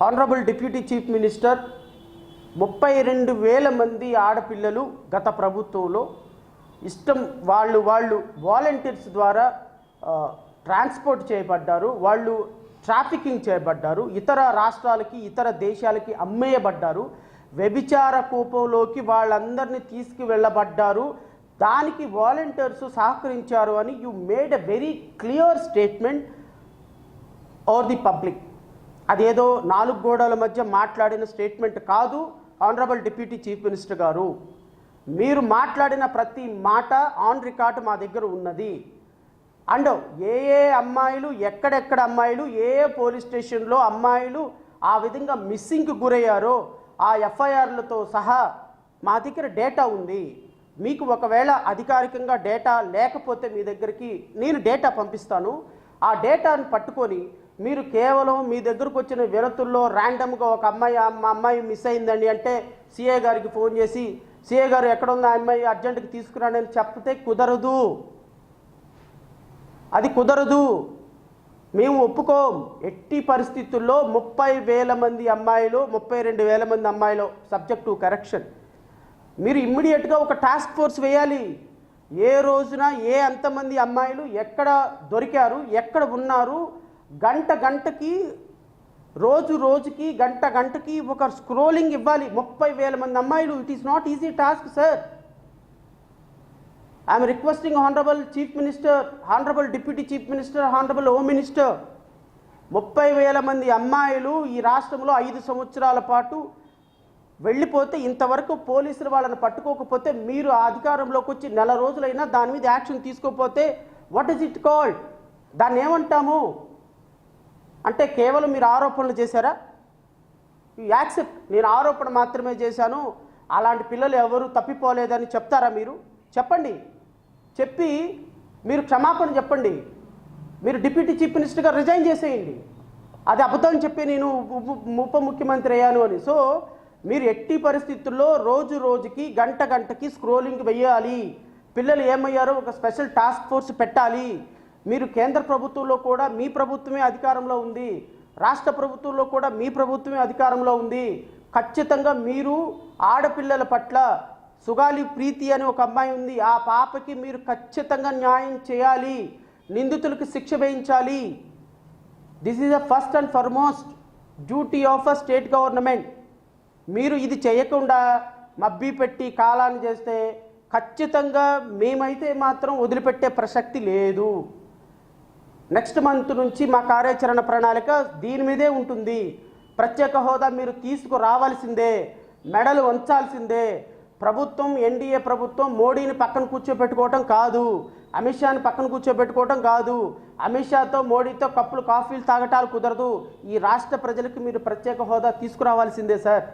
Honourable deputy chief minister ముప్పై రెండు వేల మంది ఆడపిల్లలు గత ప్రభుత్వంలో ఇష్టం వాళ్ళు వాళ్ళు వాలంటీర్స్ ద్వారా ట్రాన్స్పోర్ట్ చేయబడ్డారు వాళ్ళు ట్రాఫికింగ్ చేయబడ్డారు ఇతర రాష్ట్రాలకి ఇతర దేశాలకి అమ్మేయబడ్డారు వ్యభిచార కూపంలోకి వాళ్ళందరినీ తీసుకువెళ్ళబడ్డారు దానికి వాలంటీర్స్ సహకరించారు అని you made a very clear statement or the public అదేదో నాలుగు గోడల మధ్య మాట్లాడిన స్టేట్మెంట్ కాదు ఆనరబుల్ డిప్యూటీ చీఫ్ మినిస్టర్ గారు. మీరు మాట్లాడిన ప్రతి మాట ఆన్ రికార్డ్ మా దగ్గర ఉన్నది. అండ్ ఏ ఏ అమ్మాయిలు ఎక్కడెక్కడ అమ్మాయిలు ఏ ఏ పోలీస్ స్టేషన్లో అమ్మాయిలు ఆ విధంగా మిస్సింగ్కి గురయ్యారో ఆ ఎఫ్ఐఆర్లతో సహా మా దగ్గర డేటా ఉంది. మీకు ఒకవేళ అధికారికంగా డేటా లేకపోతే మీ దగ్గరికి నేను డేటా పంపిస్తాను. ఆ డేటాను పట్టుకొని మీరు కేవలం మీ దగ్గరకు వచ్చిన వినతుల్లో ర్యాండమ్గా ఒక అమ్మాయి మా అమ్మాయి మిస్ అయిందండి అంటే సిఏ గారికి ఫోన్ చేసి సిఏ గారు ఎక్కడ ఉంది ఆ అమ్మాయి అర్జెంటుకి తీసుకురానని అని చెప్తే కుదరదు. అది కుదరదు. మేము ఒప్పుకోం. ఎట్టి పరిస్థితుల్లో ముప్పై వేల మంది అమ్మాయిలు ముప్పై రెండు వేల మంది అమ్మాయిలు సబ్జెక్ట్ టు కరెక్షన్ మీరు ఇమ్మీడియట్గా ఒక టాస్క్ ఫోర్స్ వేయాలి. ఏ రోజున ఏ అంతమంది అమ్మాయిలు ఎక్కడ దొరికారు ఎక్కడ ఉన్నారు గంట గంటకి రోజు రోజుకి గంట గంటకి ఒక స్క్రోలింగ్ ఇవ్వాలి. ముప్పై వేల మంది అమ్మాయిలు it is not easy task sir I'm requesting honourable chief minister honourable deputy chief minister honourable home minister ముప్పై వేల మంది అమ్మాయిలు ఈ రాష్ట్రంలో ఐదు సంవత్సరాల పాటు వెళ్ళిపోతే ఇంతవరకు పోలీసులు వాళ్ళని పట్టుకోకపోతే మీరు అధికారంలోకి వచ్చి నెల రోజులైనా దాని మీద యాక్షన్ తీసుకోకపోతే వాట్ ఇస్ ఇట్ కాల్డ్ దాన్ని ఏమంటాము? అంటే కేవలం మీరు ఆరోపణలు చేశారా? యాక్సెప్ట్ నేను ఆరోపణ మాత్రమే చేశాను. అలాంటి పిల్లలు ఎవరు తప్పిపోలేదని చెప్తారా మీరు? చెప్పండి. చెప్పి మీరు క్షమాపణ చెప్పండి. మీరు డిప్యూటీ చీఫ్ మినిస్టర్గా రిజైన్ చేసేయండి. అది అబద్ధం చెప్పి నేను ఉప- ఉప ముఖ్యమంత్రి అయ్యాను అని. సో మీరు ఎట్టి పరిస్థితుల్లో రోజు రోజుకి గంట గంటకి స్క్రోలింగ్ వెయ్యాలి. పిల్లలు ఏమయ్యారో ఒక స్పెషల్ టాస్క్ ఫోర్స్ పెట్టాలి. మీరు కేంద్ర ప్రభుత్వంలో కూడా మీ ప్రభుత్వమే అధికారంలో ఉంది. రాష్ట్ర ప్రభుత్వంలో కూడా మీ ప్రభుత్వమే అధికారంలో ఉంది. ఖచ్చితంగా మీరు ఆడపిల్లల పట్ల సుగాలి ప్రీతి అని ఒక అమ్మాయి ఉంది. ఆ పాపకి మీరు ఖచ్చితంగా న్యాయం చేయాలి. నిందితులకు శిక్ష వేయించాలి. This is the first and foremost duty of a state government మీరు ఇది చేయకుండా మబ్బి పెట్టి కాలాన్ని చేస్తే ఖచ్చితంగా మేమైతే మాత్రం వదిలిపెట్టే ప్రసక్తి లేదు. నెక్స్ట్ మంత్ నుంచి మా కార్యాచరణ ప్రణాళిక దీని మీదే ఉంటుంది. ప్రత్యేక హోదా మీరు తీసుకురావాల్సిందే మెడలు వంచాల్సిందే. ప్రభుత్వం ఎన్డీఏ ప్రభుత్వం మోడీని పక్కన కూర్చోబెట్టుకోవటం కాదు అమిత్ షాని పక్కన కూర్చోబెట్టుకోవటం కాదు. అమిత్ షాతో మోడీతో కప్పులు కాఫీలు తాగటాలు కుదరదు. ఈ రాష్ట్ర ప్రజలకు మీరు ప్రత్యేక హోదా తీసుకురావాల్సిందే సార్.